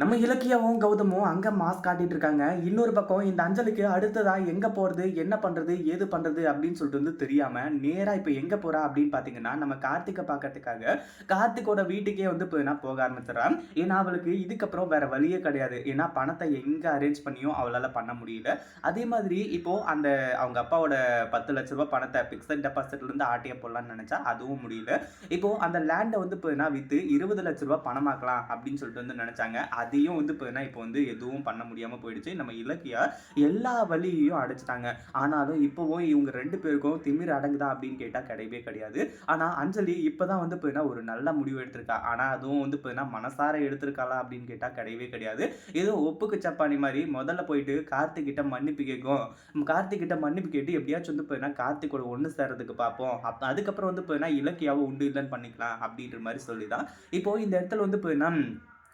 நம்ம இலக்கியாவும் கௌதமும் அங்க மாஸ் காட்டிட்டு இருக்காங்க. இன்னொரு பக்கம் இந்த அஞ்சலிக்கு அடுத்ததா எங்க போறது என்ன பண்றது ஏது பண்றது அப்படின்னு சொல்லிட்டு வந்து தெரியாம நேரா இப்ப எங்க போறா அப்படின்னு பாத்தீங்கன்னா நம்ம கார்த்திகை பார்க்கறதுக்காக கார்த்திகோட வீட்டுக்கே வந்து இப்போ என்ன போக ஆரம்பிச்சிடறான் ஏன்னா அவளுக்கு இதுக்கப்புறம் வேற வழியே கிடையாது. ஏன்னா பணத்தை எங்க அரேஞ்ச் பண்ணியும் அவளால பண்ண முடியல. அதே மாதிரி இப்போ அந்த அவங்க அப்பாவோட பத்து லட்ச ரூபாய் பணத்தை பிக்சட் டெபாசிட்ல இருந்து ஆட்டிய போடலாம்னு நினைச்சா அதுவும் முடியல. இப்போ அந்த லேண்டை வந்து இப்போ என்ன வித்து இருபது லட்ச ரூபாய் பணமாக்கலாம் அப்படின்னு சொல்லிட்டு வந்து நினைச்சாங்க. அதையும் வந்து இப்போ இப்போ வந்து எதுவும் பண்ண முடியாமல் போயிடுச்சு. நம்ம இலக்கியா எல்லா வழியையும் அடைச்சிட்டாங்க. ஆனாலும் இப்போவும் இவங்க ரெண்டு பேருக்கும் திமிர் அடங்குதா அப்படின்னு கேட்டால் கிடையவே கிடையாது. ஆனால் அஞ்சலி இப்போ தான் வந்து இப்போ என்ன ஒரு நல்ல முடிவு எடுத்திருக்கா. ஆனால் அதுவும் வந்து போயினா மனசார எடுத்திருக்காளா அப்படின்னு கேட்டால் கிடையவே கிடையாது. ஏதோ ஒப்புக்கு சப்பானி மாதிரி முதல்ல போயிட்டு கார்த்திக் கிட்ட மன்னிப்பு கேட்கும். கார்த்திக் கிட்ட மன்னிப்பு கேட்டு எப்படியாச்சும் வந்து போயினா என்ன கார்த்திகோட ஒன்று சேர்றதுக்கு பார்ப்போம் அப் அதுக்கப்புறம் வந்து போயினா என்ன இலக்கியாவை உண்டு இல்லைன்னு பண்ணிக்கலாம் அப்படின்ற மாதிரி சொல்லி தான் இப்போ இந்த இடத்துல வந்து போயினா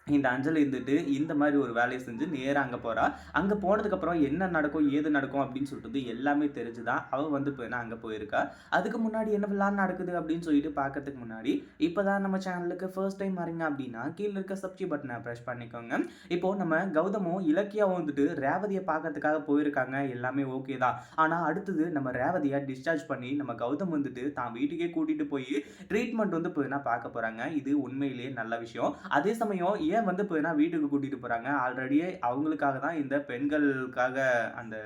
இந்த அஞ்சலி இருந்துட்டு இந்த மாதிரி ஒரு வேலையை செஞ்சு நேராக அங்கே போகிறா அங்கே போனதுக்கப்புறம் என்ன நடக்கும் ஏது நடக்கும் அப்படின்னு சொல்லிட்டு எல்லாமே தெரிஞ்சுதான். அவள் வந்து இப்போ என்ன அங்கே போயிருக்கா. அதுக்கு முன்னாடி என்ன விளாட் நடக்குது அப்படின்னு சொல்லிட்டு பார்க்கறதுக்கு முன்னாடி இப்போ தான் நம்ம சேனலுக்கு ஃபர்ஸ்ட் டைம் வரீங்க அப்படின்னா கீழே இருக்க சப்ஸ்கிரைப் பட்டனை ப்ரெஷ் பண்ணிக்கோங்க. இப்போது நம்ம கௌதமும் இலக்கியாவும் வந்துட்டு ரேவதியை பார்க்கறதுக்காக போயிருக்காங்க. எல்லாமே ஓகே தான். ஆனால் அடுத்தது நம்ம ரேவதியை டிஸ்சார்ஜ் பண்ணி நம்ம கௌதம் வந்துட்டு தான் வீட்டுக்கே கூட்டிகிட்டு போய் ட்ரீட்மெண்ட் வந்து இப்போ என்ன பார்க்க போகிறாங்க இது உண்மையிலேயே நல்ல விஷயம். அதே சமயம் ஏன் வந்து இப்போ ஏன்னா வீட்டுக்கு கூட்டிகிட்டு போகிறாங்க ஆல்ரெடியே அவங்களுக்காக தான் இந்த பெண்களுக்காக அந்த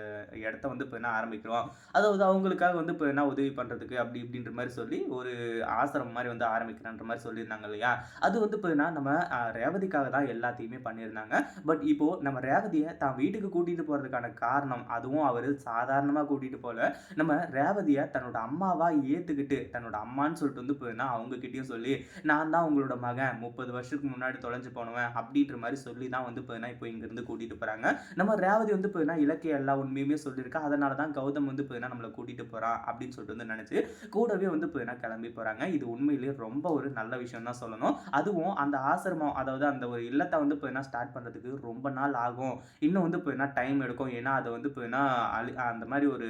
இடத்த வந்து இப்போ என்ன ஆரம்பிக்கிறோம். அதாவது அவங்களுக்காக வந்து இப்போ என்ன உதவி பண்ணுறதுக்கு அப்படி இப்படின்ற மாதிரி சொல்லி ஒரு ஆசிரமம் மாதிரி வந்து ஆரம்பிக்கிறன்ற மாதிரி சொல்லியிருந்தாங்க இல்லையா? அது வந்து இப்போ என்ன நம்ம ரேவதிக்காக தான் எல்லாத்தையுமே பண்ணியிருந்தாங்க. பட் இப்போது நம்ம ரேவதியை தான் வீட்டுக்கு கூட்டிகிட்டு போகிறதுக்கான காரணம் அதுவும் அவர் சாதாரணமாக கூட்டிகிட்டு போகல நம்ம ரேவதியை தன்னோட அம்மாவாக ஏற்றுக்கிட்டு தன்னோட அம்மான்னு சொல்லிட்டு வந்து இப்போ என்ன அவங்கக்கிட்டேயும் சொல்லி நான் தான் உங்களோட மகன். முப்பது வருஷத்துக்கு முன்னாடி தொலைஞ்சு போனவன். அப்படின்ற மாதிரி சொல்லி தான் வந்து இப்போ என்ன இப்போ இங்கேருந்து கூட்டிகிட்டு போகிறாங்க நம்ம ரேவதி வந்து இப்போ என்ன இலக்கிய எல்லா உண்மையுமே சொல்லியிருக்கா. அதனால தான் கௌதம் வந்து இப்போ நம்மளை கூட்டிகிட்டு போகிறான் அப்படின்னு சொல்லிட்டு வந்து நினச்சி கூடவே வந்து இப்போ கிளம்பி போகிறாங்க இது உண்மையிலேயே ரொம்ப ஒரு நல்ல விஷயம் தான் சொல்லணும். அதுவும் அந்த ஆசிரமம் அதாவது அந்த ஒரு இல்லத்தை வந்து இப்போ ஸ்டார்ட் பண்ணுறதுக்கு ரொம்ப நாள் ஆகும். இன்னும் வந்து இப்போ டைம் எடுக்கும். ஏன்னா அதை வந்து இப்போ என்ன அழி அந்த மாதிரி ஒரு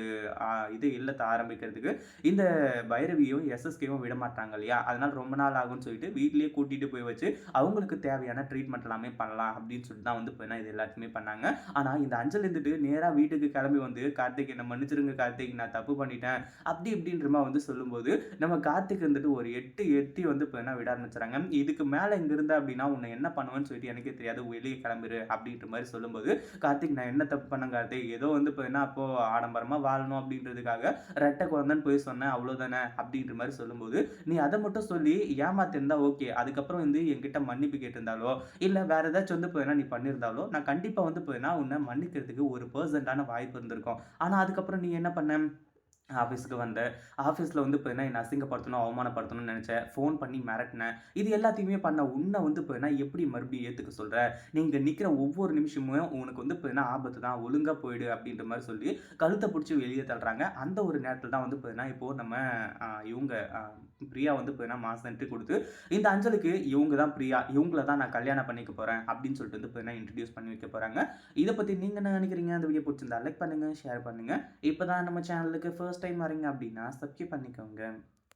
இது இல்லத்தை ஆரம்பிக்கிறதுக்கு இந்த பைரவியும் எஸ்எஸ்கேவும் விட மாட்டாங்க இல்லையா? அதனால ரொம்ப நாள் ஆகும்னு சொல்லிட்டு வீட்லேயே கூட்டிகிட்டு போய் வச்சு அவங்களுக்கு தேவையான ட்ரீட்மெண்ட் எல்லாமே பண்ணலாம் அப்படின்னு சொல்லிட்டு தான் வந்து இப்போ என்ன இது எல்லாத்தையுமே பண்ணாங்க. ஆனால் இந்த அஞ்சல் இருந்துட்டு நேராக வீட்டுக்கு கிளம்பி வந்து கார்த்திக் என்ன மன்னிச்சிருங்க கார்த்திக் நான் தப்பு பண்ணிட்டேன். அப்படி இப்படின்ற மாதிரி வந்து சொல்லும்போது நம்ம கார்த்திக் இருந்துட்டு ஒரு எட்டு எட்டி வந்து இப்போ என்ன விட ஆரம்பிச்சுறாங்க இதுக்கு மேலே இங்கே இருந்த அப்படின்னா உன்னை என்ன பண்ணுவேன்னு சொல்லிட்டு எனக்கே தெரியாது. வெளியே கிளம்பிரு. அப்படின்ற மாதிரி சொல்லும்போது கார்த்திக் நான் என்ன தப்பு பண்ணேன் கார்த்திக்? ஏதோ வந்து இப்போ என்ன அப்போ ஆடம்பரமாக வாழணும் அப்படின்றதுக்காக ரெட்டை குழந்தைன்னு போய் சொன்னேன். அவ்வளோதானே அப்படின்ற மாதிரி சொல்லும்போது நீ அதை மட்டும் சொல்லி ஏமாத்திருந்தா ஓகே. அதுக்கப்புறம் வந்து என்கிட்ட மன்னிப்பு கேட்டிருந்தாலோ? இல்லை வேறு ஏதாச்சும் வந்து போயினா நீ பண்ணியிருந்தாலோ நான் கண்டிப்பாக வந்து போயினா உன்னை மன்னிக்கிறதுக்கு ஒரு பர்சன்டான வாய்ப்பு இருந்திருக்கும். ஆனால் அதுக்கப்புறம் நீ என்ன பண்ண? ஆஃபீஸுக்கு வந்த. ஆஃபீஸில் வந்து இப்போ என்ன என்னை அசிங்கப்படுத்தணும் அவமானப்படுத்தணும்னு நினச்சேன். ஃபோன் பண்ணி மிரட்டினேன். இது எல்லாத்தையுமே பண்ண உன்னை வந்து இப்போ என்ன எப்படி மறுபடியும் ஏற்றுக்க சொல்கிற நீங்கள் நிற்கிற ஒவ்வொரு நிமிஷமும் உனக்கு வந்து இப்போ என்ன ஆபத்து தான். ஒழுங்காக போயிடு அப்படின்ற மாதிரி சொல்லி கழுத்தை பிடிச்சி வெளியே தள்ளுறாங்க. அந்த ஒரு நேரத்தில் தான் வந்து இப்போ என்ன இப்போது நம்ம இவங்க பிரியா வந்து இப்போ என்ன மாதம் என்ட்ரி கொடுத்து இந்த அஞ்சலுக்கு இவங்க தான் பிரியா இவங்கள தான் நான் கல்யாணம் பண்ணிக்க போகிறேன் அப்படின்னு சொல்லிட்டு வந்து இப்போ என்ன இன்ட்ரடியூஸ் பண்ணி வைக்க போகிறாங்க இதை பற்றி நீங்கள் என்ன நினைக்கிறீங்க? அந்த வீடியோ பிடிச்சிருந்தா லைக் பண்ணுங்கள் ஷேர் பண்ணுங்கள் இப்போ தான் நம்ம சேனலுக்கு ஃபர்ஸ்ட் டைம் வரீங்க அப்படின்னா சப்ஸ்கிரைப் பண்ணிக்கோங்க.